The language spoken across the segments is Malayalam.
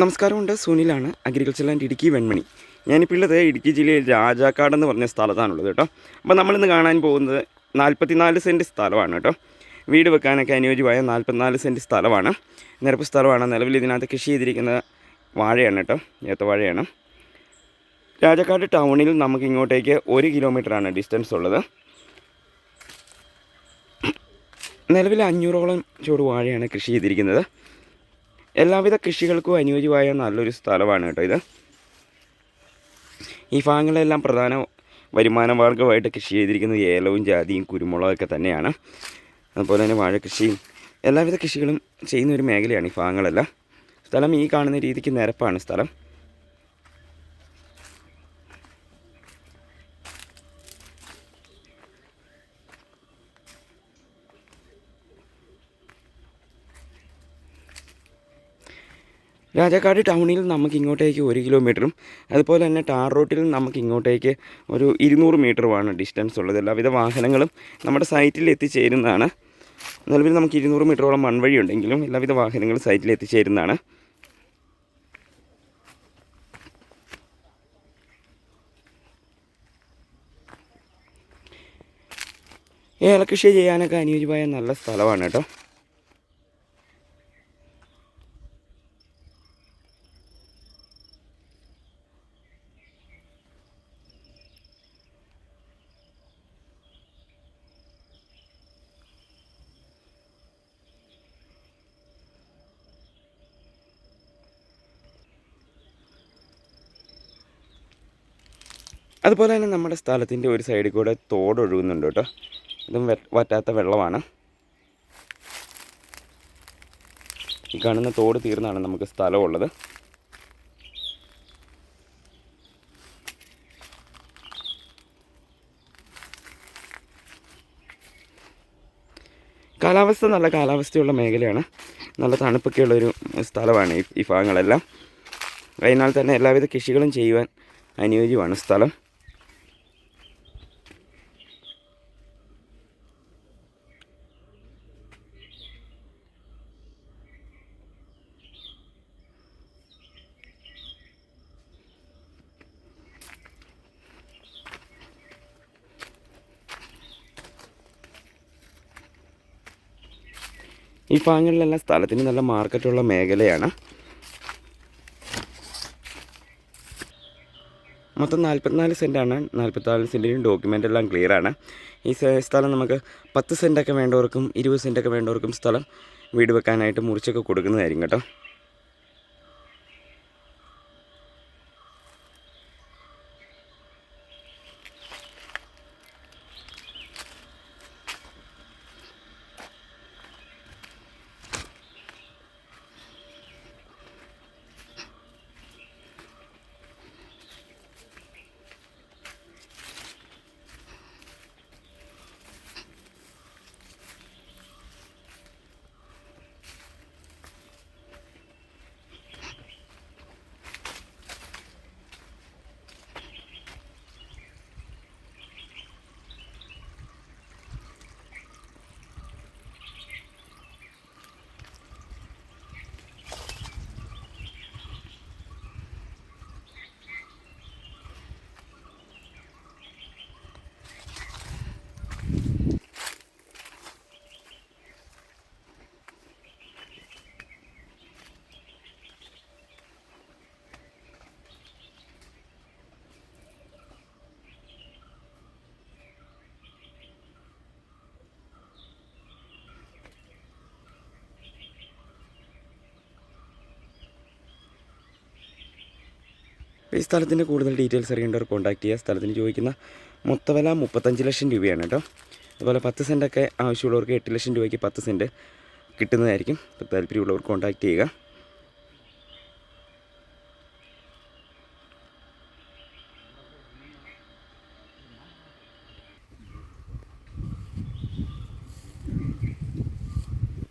നമസ്കാരമുണ്ട്. സുനിലാണ് അഗ്രികൾച്ചർ ആൻഡ് ഇടുക്കി വെൺമണി. ഞാനിപ്പോൾ ഉള്ളത് ഇടുക്കി ജില്ലയിൽ രാജാക്കാട് എന്ന് പറഞ്ഞ സ്ഥലത്താണുള്ളത് കേട്ടോ. അപ്പോൾ നമ്മളിന്ന് കാണാൻ പോകുന്നത് നാൽപ്പത്തിനാല് സെന്റ് സ്ഥലമാണ് കേട്ടോ. വീട് വെക്കാനൊക്കെ അനുയോജ്യമായ നാൽപ്പത്തിനാല് സെന്റ് സ്ഥലമാണ്. നിരപ്പ് സ്ഥലമാണ്. നിലവിൽ ഇതിനകത്ത് കൃഷി ചെയ്തിരിക്കുന്ന വാഴയാണ് കേട്ടോ. ഏത്തവാഴയാണ് രാജാക്കാട് ടൗണിൽ നമുക്ക് ഇങ്ങോട്ടേക്ക് ഒരു കിലോമീറ്ററാണ് ഡിസ്റ്റൻസ് ഉള്ളത്. നിലവിൽ അഞ്ഞൂറോളം ചൂട് വാഴയാണ് കൃഷി ചെയ്തിരിക്കുന്നത്. എല്ലാവിധ കൃഷികൾക്കും അനുയോജ്യമായ നല്ലൊരു സ്ഥലമാണ് കേട്ടോ ഇത്. ഈ ഭാഗങ്ങളിലെല്ലാം പ്രധാന വരുമാന മാർഗമായിട്ട് കൃഷി ചെയ്തിരിക്കുന്നത് ഏലവും ജാതിയും കുരുമുളകൊക്കെ തന്നെയാണ്. അതുപോലെ തന്നെ വാഴക്കൃഷിയും എല്ലാവിധ കൃഷികളും ചെയ്യുന്ന ഒരു മേഖലയാണ് ഈ ഭാഗങ്ങളെല്ലാം. സ്ഥലം ഈ കാണുന്ന രീതിക്ക് നിരപ്പാണ് സ്ഥലം. രാജാക്കാട് ടൗണിൽ നമുക്ക് ഇങ്ങോട്ടേക്ക് ഒരു കിലോമീറ്ററും അതുപോലെ തന്നെ ടാർ റോട്ടിൽ നമുക്ക് ഇങ്ങോട്ടേക്ക് ഒരു ഇരുന്നൂറ് മീറ്ററുമാണ് ഡിസ്റ്റൻസ് ഉള്ളത്. എല്ലാവിധ വാഹനങ്ങളും നമ്മുടെ സൈറ്റിൽ എത്തിച്ചേരുന്നതാണ്. നിലവിൽ നമുക്ക് ഇരുന്നൂറ് മീറ്ററോളം മൺവഴി ഉണ്ടെങ്കിലും എല്ലാവിധ വാഹനങ്ങളും സൈറ്റിൽ എത്തിച്ചേരുന്നതാണ്. ഏലകൃഷി ചെയ്യാനൊക്കെ അനുയോജ്യമായ നല്ല സ്ഥലമാണ് കേട്ടോ. അതുപോലെ തന്നെ നമ്മുടെ സ്ഥലത്തിന്റെ ഒരു സൈഡിൽ കൂടെ തോടൊഴുകുന്നുണ്ട് കേട്ടോ. ഇതും വറ്റാത്ത വെള്ളമാണ്. ഈ കാണുന്ന തോട് തീർന്നാണ് നമുക്ക് സ്ഥലമുള്ളത്. കാലാവസ്ഥ നല്ല കാലാവസ്ഥയുള്ള മേഖലയാണ്. നല്ല തണുപ്പൊക്കെയുള്ളൊരു സ്ഥലമാണ് ഈ ഈ ഭാഗങ്ങളെല്ലാം. അതിനാൽ തന്നെ എല്ലാവിധ കൃഷികളും ചെയ്യുവാൻ അനുയോജ്യമാണ് സ്ഥലം. ഈ ഭാഗങ്ങളിലെല്ലാം സ്ഥലത്തിന് നല്ല മാർക്കറ്റുള്ള മേഖലയാണ്. മൊത്തം നാൽപ്പത്തിനാല് സെന്റാണ് നാൽപ്പത്തിനാല് സെന്റിനും ഡോക്യുമെന്റ് എല്ലാം ക്ലിയർ ആണ്. ഈ സ്ഥലം നമുക്ക് പത്ത് സെന്റൊക്കെ വേണ്ടവർക്കും ഇരുപത് സെന്റൊക്കെ വേണ്ടവർക്കും സ്ഥലം വീട് വെക്കാനായിട്ട് മുറിച്ചൊക്കെ കൊടുക്കുന്നതായിരിക്കും കേട്ടോ. ഈ സ്ഥലത്തിന്റെ കൂടുതൽ ഡീറ്റെയിൽസ് അറിയേണ്ടവർ കോൺടാക്ട് ചെയ്യുക. സ്ഥലത്തിന് ചോദിക്കുന്ന മൊത്തവില മുപ്പത്തഞ്ച് ലക്ഷം രൂപയാണ് കേട്ടോ. അതുപോലെ പത്ത് സെന്റൊക്കെ ആവശ്യമുള്ളവർക്ക് എട്ട് ലക്ഷം രൂപയ്ക്ക് പത്ത് സെന്റ് കിട്ടുന്നതായിരിക്കും. അപ്പോൾ താല്പര്യമുള്ളവർ കോൺടാക്ട് ചെയ്യുക.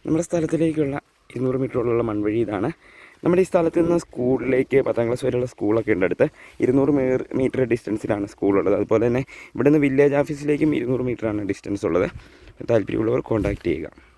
നമ്മുടെ സ്ഥലത്തിലേക്കുള്ള ഇരുന്നൂറ് മീറ്ററോളമുള്ള മൺവഴി ഇതാണ്. നമ്മുടെ ഈ സ്ഥലത്ത് നിന്ന് സ്കൂളിലേക്ക് പത്താം ക്ലാസ് വരെയുള്ള സ്കൂളൊക്കെ ഉണ്ട് അടുത്ത്. ഇരുന്നൂറ് മീറ്റർ ഡിസ്റ്റൻസിലാണ് സ്കൂളുള്ളത്. അതുപോലെ തന്നെ ഇവിടുന്ന് വില്ലേജ് ഓഫീസിലേക്കും ഇരുന്നൂറ് മീറ്ററാണ് ഡിസ്റ്റൻസ് ഉള്ളത്. താല്പര്യമുള്ളവർ കോൺടാക്റ്റ് ചെയ്യുക.